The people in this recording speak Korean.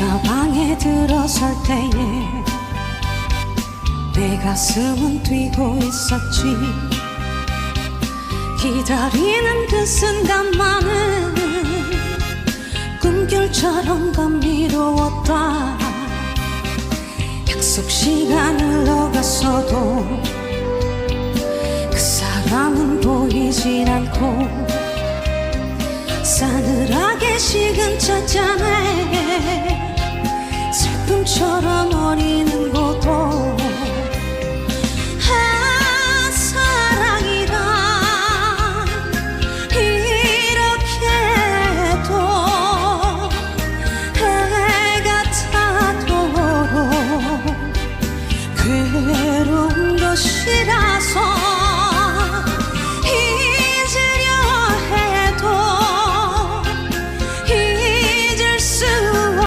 다방에 들어설 때에 내 가슴은 뛰고 있었지. 기다리는 그 순간만은 꿈결처럼 감미로웠다. 약속 시간 흘러갔어도 그 사람은 보이질 않고 싸늘하게 식은 찻잔에 괴로운 것이